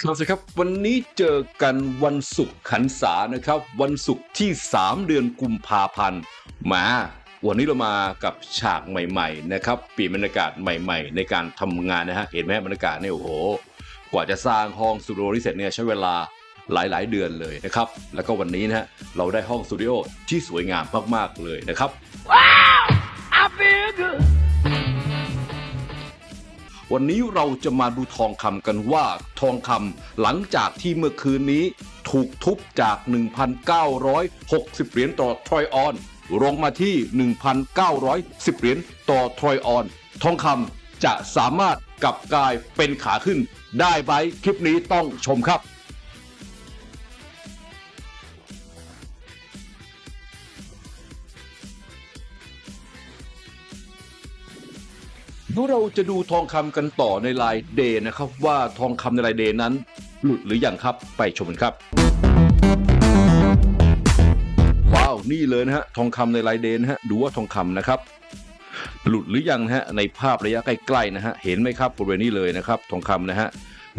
ครับสวัสดีครับ วันนี้เจอกันวันศุกร์ขันษานะครับ วันศุกร์ที่ 3 เดือนกุมภาพันธ์มาวันนี้เรามากับฉากใหม่ๆนะครับเปลี่ยนบรรยากาศใหม่ ๆ ในการทำงานนะฮะเห็นไหมบรรยากาศเนี่ยโอ้โห กว่าจะสร้างห้องสตูดิโอที่เสร็จเนี่ยใช้เวลาหลายๆ เดือนเลยนะครับ แล้วก็วันนี้นะฮะเราได้ห้องสตูดิโอที่สวยงามมากๆเลยนะครับ I feel good. วันนี้เราจะมาดูทองคำกันว่าทองคำหลังจากที่เมื่อคืนนี้ ถูกทุบจาก 1,960 เหรียญต่อทรอยออนลงมาที่ 1,910 เหรียญต่อทรอยออน ทองคำจะสามารถกลับกลายเป็นขาขึ้น ได้ไหมคลิปนี้ต้องชมครับ เดี๋ยวเราจะดูทองคำกันต่อในลายเดย์นะครับ ว่าทองคำในลายเดย์นั้น หลุดหรือยังครับไปชมกันครับ ว้าวนี่เลยนะฮะทองคำในลายเดย์นะฮะดูว่าทองคำนะครับ หลุดหรือยังนะฮะในภาพระยะใกล้ๆนะฮะเห็นไหมครับบริเวณนี้เลยนะครับ ทองคำนะฮะ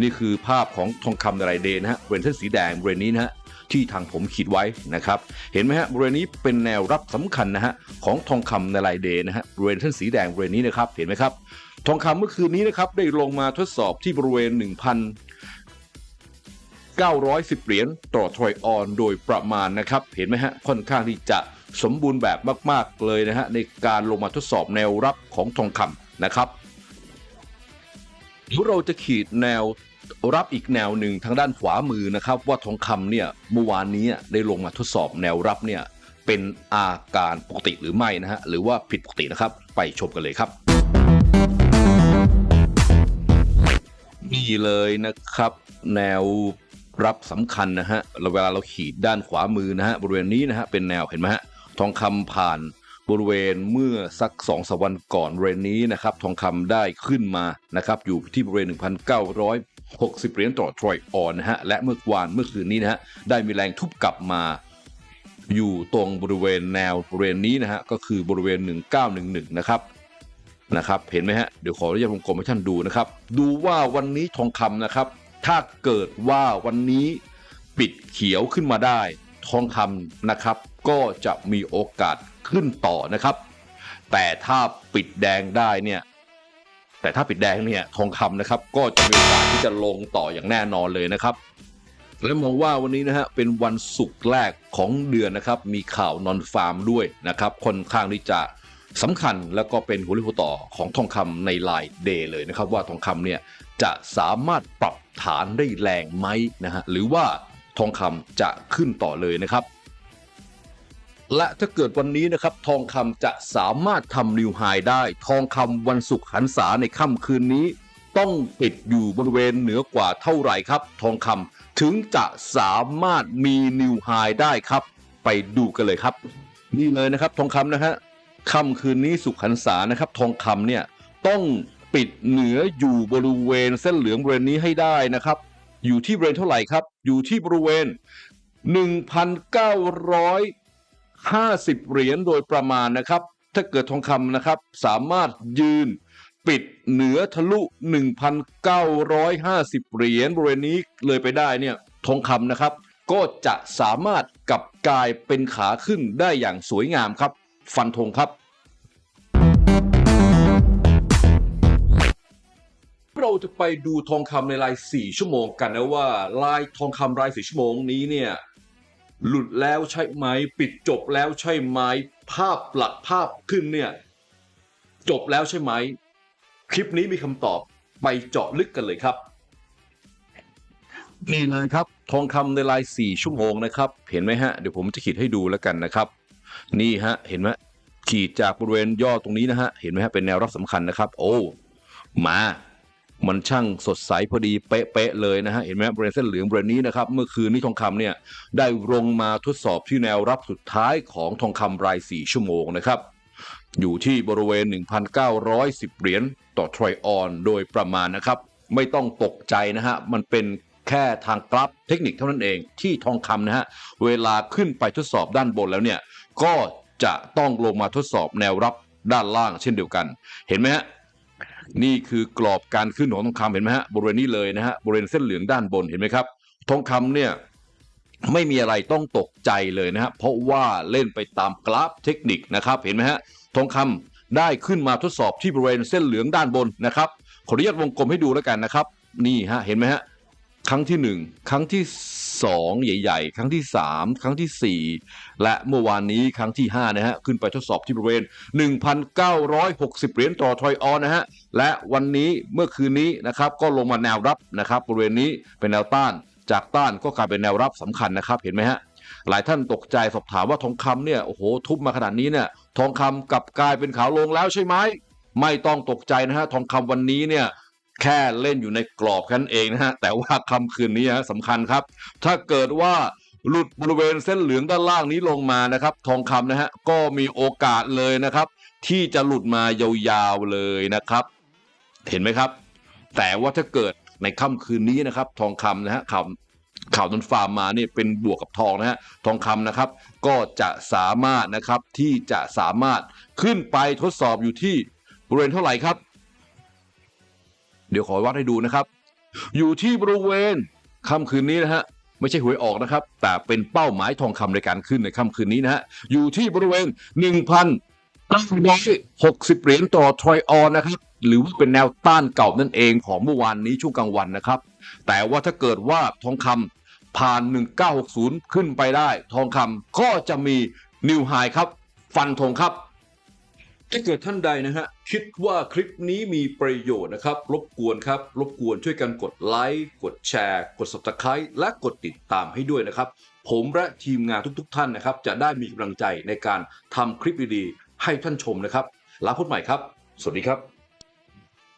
นี่คือภาพของทองคำในลายเดย์นะฮะบริเวณเส้นสีแดงบริเวณนี้นะฮะ ที่ทางผมขีดไว้นะครับ เห็นไหมฮะบริเวณนี้เป็นแนวรับสำคัญนะฮะของทองคำในลายเดย์นะฮะบริเวณเส้นสีแดงบริเวณนี้นะครับเห็นไหมครับทองคำเมื่อคืนนี้นะครับได้ลงมาทดสอบที่บริเวณ1,910 เหรียญต่อทรอยออนโดยประมาณนะครับ เห็นไหมฮะค่อนข้างที่จะสมบูรณ์แบบมาก ๆ เลยนะฮะในการลงมาทดสอบแนวรับของทองคำนะครับ ยวเราจะขีดแนวรับอีกแนวหนึ่งทางด้านขวามือนะครับ ว่าทองคำเนี่ยเมื่อวานนี้ได้ลงมาทดสอบแนวรับเนี่ยเป็นอาการปกติหรือไม่นะฮะหรือว่าผิดปกตินะครับ ไปชมกันเลยครับนี่เลยนะครับ แนวรับสำคัญนะฮะเราเวลาเราขีดด้านขวามือนะฮะบริเวณนี้นะฮะเป็นแนวเห็นไหมฮะทองคำผ่าน บริเวณเมื่อสักสองสวันก่อนบริเวณนี้นะครับทองคำได้ขึ้นมานะครับอยู่ที่บริเวณ 1,960 เหรียญต่อทรอยออนนะฮะและเมื่อวานเมื่อคืนนี้นะฮะได้มีแรงทุบกลับมาอยู่ตรงบริเวณแนวบริเวณนี้นะฮะก็คือบริเวณ 1911 นะครับนะครับเห็นไหมฮะเดี๋ยวขออนุญาตวงกลมให้ท่านดูนะครับ ดูว่าวันนี้ทองคำนะครับ ถ้าเกิดว่าวันนี้ปิดเขียวขึ้นมาได้ ทองคำนะครับ ก็จะมีโอกาส ขึ้นต่อนะครับ แต่ถ้าปิดแดงได้เนี่ยแต่ถ้าปิดแดงเนี่ยทองคำนะครับ ก็จะมีโอกาสที่จะลงต่ออย่างแน่นอนเลยนะครับ และมองว่าวันนี้นะฮะเป็นวันศุกร์แรกของเดือนนะครับ มีข่าวนอนฟาร์มด้วยนะครับค่อนข้างที่จะสำคัญแล้วก็เป็นหัวเรี่ยวหัวต่อของทองคำในลายเดย์เลยนะครับ ว่าทองคำเนี่ยจะสามารถปรับฐานได้แรงไหมนะฮะหรือว่าทองคำจะขึ้นต่อเลยนะครับ และถ้าเกิดวันนี้นะครับทองคำจะสามารถทำนิวไฮได้ ทองคำวันศุกร์หันษาในค่ำคืนนี้ ต้องปิดอยู่บริเวณเหนือกว่าเท่าไหร่ครับ ทองคำถึงจะสามารถมีนิวไฮได้ครับ ไปดูกันเลยครับ นี่เลยนะครับทองคำนะฮะค่ำคืนนี้สุขหันษานะครับ ทองคำเนี่ยต้องปิดเหนืออยู่บริเวณเส้นเหลืองบริเวณนี้ให้ได้นะครับ อยู่ที่บริเวณเท่าไหร่ครับ อยู่ที่บริเวณ 50 เหรียญโดยประมาณนะครับ ถ้าเกิดทองคำนะครับ สามารถยืนปิดเหนือทะลุ 1,950 เหรียญบริเวณนี้เลยไปได้เนี่ยทองคำนะครับ ก็จะสามารถกลับกลายเป็นขาขึ้นได้อย่างสวยงามครับ ฟันธงครับ เราจะไปดูทองคำในราย 4 ชั่วโมงกันนะว่าลายทองคำราย 4 ชั่วโมงนี้เนี่ย หลุดแล้วใช่ไหม ปิดจบแล้วใช่ไหม ภาพหลักภาพขึ้นเนี่ยจบแล้วใช่ไหม คลิปนี้มีคำตอบไปเจาะลึกกันเลยครับ นี่เลยครับ ทองคำในราย4ชั่วโมงนะครับ เห็นไหมฮะ เดี๋ยวผมจะขีดให้ดูแล้วกันนะครับ นี่ฮะ เห็นไหมขีดจากบริเวณย่อตรงนี้นะฮะ เห็นไหมฮะ เป็นแนวรับสำคัญนะครับ โอ้ มา มันช่างสดใสพอดีเป๊ะๆเลยนะฮะเห็นไหมบริเวณเส้นเหลืองบริเวณนี้นะครับเมื่อคืนนี้ทองคำเนี่ยได้ลงมาทดสอบที่แนวรับสุดท้ายของทองคำราย 4 ชั่วโมงนะครับอยู่ที่บริเวณ 1,910 เหรียญต่อทรอยออนโดยประมาณนะครับ ไม่ต้องตกใจนะฮะ มันเป็นแค่ทางกราฟเทคนิคเท่านั้นเองที่ทองคำนะฮะ เวลาขึ้นไปทดสอบด้านบนแล้วเนี่ย ก็จะต้องลงมาทดสอบแนวรับด้านล่างเช่นเดียวกัน เห็นไหมฮะ นี่คือกรอบการขึ้นของทองคำเห็นไหมฮะบริเวณนี้เลยนะฮะบริเวณเส้นเหลืองด้านบนเห็นไหมครับ ทองคำเนี่ยไม่มีอะไรต้องตกใจเลยนะฮะเพราะว่าเล่นไปตามกราฟเทคนิคนะครับเห็นไหมฮะทองคำได้ขึ้นมาทดสอบที่บริเวณเส้นเหลืองด้านบนนะครับขออนุญาตวงกลมให้ดูแล้วกันนะครับ นี่ฮะเห็นไหมฮะครั้งที่หนึ่งครั้งที่ สองใหญ่ ๆ ครั้งที่สามครั้งที่สี่และเมื่อวานนี้ครั้งที่ห้านะฮะ ขึ้นไปทดสอบที่บริเวณ 1,960 เหรียญต่อทอยออนนะฮะ และวันนี้เมื่อคืนนี้นะครับก็ลงมาแนวรับนะครับบริเวณนี้เป็นแนวต้าน จากต้านก็กลายเป็นแนวรับสำคัญนะครับ เห็นไหมฮะหลายท่านตกใจสอบถามว่าทองคำเนี่ยโอ้โหทุบมาขนาดนี้เนี่ยทองคำกลับกลายเป็นขาวลงแล้วใช่ไหมไม่ต้องตกใจนะฮะทองคำวันนี้เนี่ย แค่เล่นอยู่ในกรอบแค่นั้นเองนะฮะ แต่ว่าคำคืนนี้ฮะสำคัญครับ ถ้าเกิดว่าหลุดบริเวณเส้นเหลืองด้านล่างนี้ลงมานะครับ ทองคำนะฮะก็มีโอกาสเลยนะครับ ที่จะหลุดมายาวๆเลยนะครับ เห็นไหมครับ แต่ว่าถ้าเกิดในค่ำคืนนี้นะครับ ทองคำนะฮะข่าวข่าวนันฟาร์มมาเนี่ยเป็นบวกกับทองนะฮะทองคำนะครับ ก็จะสามารถนะครับที่จะสามารถขึ้นไปทดสอบอยู่ที่บริเวณเท่าไหร่ครับ เดี๋ยวขอวัดให้ดูนะครับ อยู่ที่บริเวณค่ำคืนนี้นะฮะไม่ใช่หวยออกนะครับ แต่เป็นเป้าหมายทองคำในการขึ้นในค่ำคืนนี้นะฮะอยู่ที่บริเวณ 1,960 เหรียญต่อทรอยออนนะครับ หรือว่าเป็นแนวต้านเก่านั่นเองของเมื่อวานนี้ช่วงกลางวันนะครับ แต่ว่าถ้าเกิดว่าทองคำผ่าน 1960 ขึ้นไปได้ ทองคำก็จะมีนิวไฮครับ ฟันธงครับ ถ้าเกิดท่านใดนะฮะคิดว่าคลิปนี้มีประโยชน์นะครับ รบกวนครับ รบกวนช่วยกันกดไลค์กดแชร์ กด subscribe และกดติดตามให้ด้วยนะครับ ผมและทีมงานทุก ๆ ท่านนะครับ จะได้มีกำลังใจในการทำคลิปดีๆให้ท่านชมนะครับลาพบใหม่ครับ สวัสดีครับ